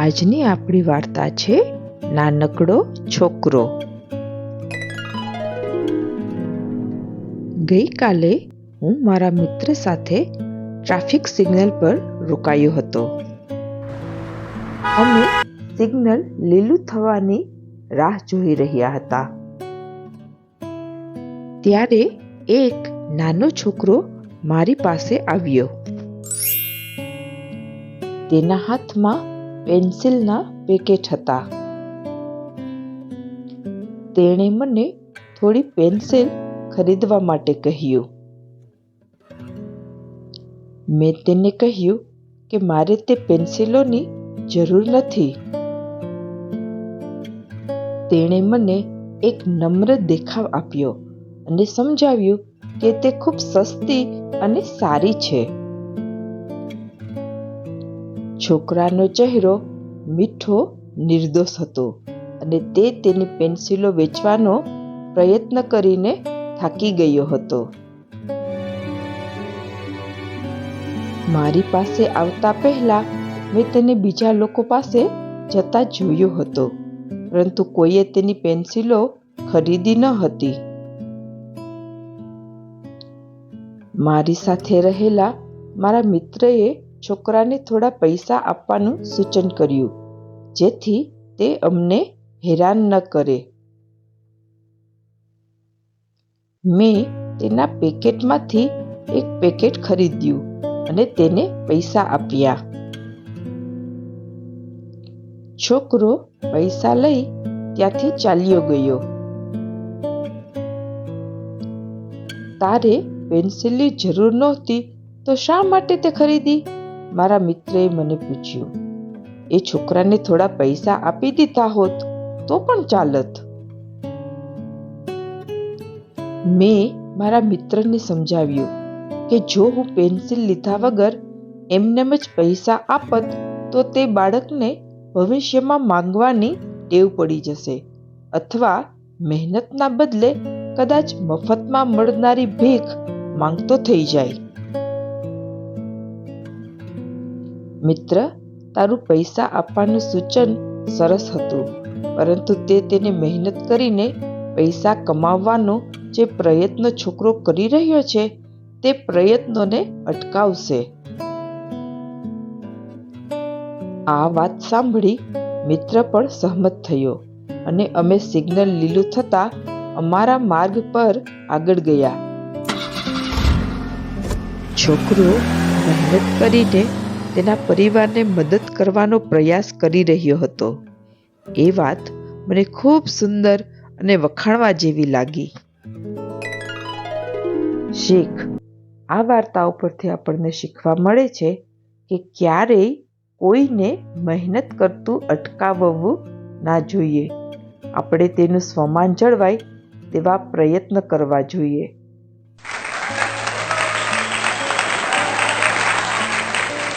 આજની આપણી વાર્તા છે, નાનકડો છોકરો. ગઈકાલે હું મારા મિત્ર સાથે ટ્રાફિક સિગ્નલ પર રોકાયો હતો. અમે સિગ્નલ લીલું થવાની રાહ જોઈ રહ્યા હતા. ત્યારે એક નાનો છોકરો મારી પાસે આવ્યો. તેના હાથમાં પેન્સિલના પેકેટ હતા. તેણે મને થોડી પેન્સિલ ખરીદવા માટે કહ્યું. મેં તેને કહ્યું કે મારે તે પેન્સિલોની જરૂર નથી. તેણે મને એક નમ્ર દેખાવ આપ્યો અને સમજાવ્યું કે તે ખૂબ સસ્તી અને સારી છે. છોકરાનો ચહેરો મીઠો, નિર્દોષ હતો અને તે તેની પેન્સિલો વેચવાનો પ્રયત્ન કરીને થાકી ગયો હતો. મારી પાસે આવતા પહેલા મેં તેને બીજા લોકો પાસે જતા જોયો હતો, પરંતુ કોઈએ તેની પેન્સિલો ખરીદી ન હતી. મારી સાથે રહેલા મારા મિત્રએ છોકરાને થોડા પૈસા આપવાનું સૂચન કર્યું, જેથી તે અમને હેરાન ન કરે. મેં તેના પેકેટમાંથી એક પેકેટ ખરીદ્યું અને તેને પૈસા આપ્યા. છોકરો પૈસા લઈ ત્યાંથી ચાલ્યો ગયો. તારે પેન્સિલની જરૂર નહોતી, તો શા માટે તે ખરીદી? મારા મિત્રએ મને પૂછ્યું, એ છોકરાને થોડા પૈસા આપી દીધા હોત તો પણ ચાલત મેં મારા મિત્રને સમજાવ્યું કે જો હું પેન્સિલ લીધા વગર એમનેમ જ પૈસા આપત તો તે બાળકને ભવિષ્યમાં માંગવાની ટેવ પડી જશે અથવા મહેનતના બદલે કદાચ મફતમાં મળનારી ભીખ માંગતો થઈ જાય. મિત્ર, તારું પૈસા આપવાનું સૂચન સરસ હતું, પરંતુ તે તેને મહેનત કરીને પૈસા કમાવવાનો જે પ્રયત્ન છોકરો કરી રહ્યો છે, તે પ્રયત્નોને અટકાવશે. આ વાત સાંભળી મિત્ર પણ સહમત થયો અને અમે સિગ્નલ લીલું થતા અમારા માર્ગ પર આગળ ગયા. છોકરો મહેનત કરીને તેના પરિવારને મદદ કરવાનો પ્રયાસ કરી રહ્યો હતો. એ વાત મને ખૂબ સુંદર અને વખાણવા જેવી લાગી. શીખ, આ વાર્તાઓ પરથી આપણને શીખવા મળે છે કે ક્યારેય કોઈને મહેનત કરતું અટકાવવું ના જોઈએ. આપણે તેનું સ્વમાન જળવાય તેવા પ્રયત્ન કરવા જોઈએ.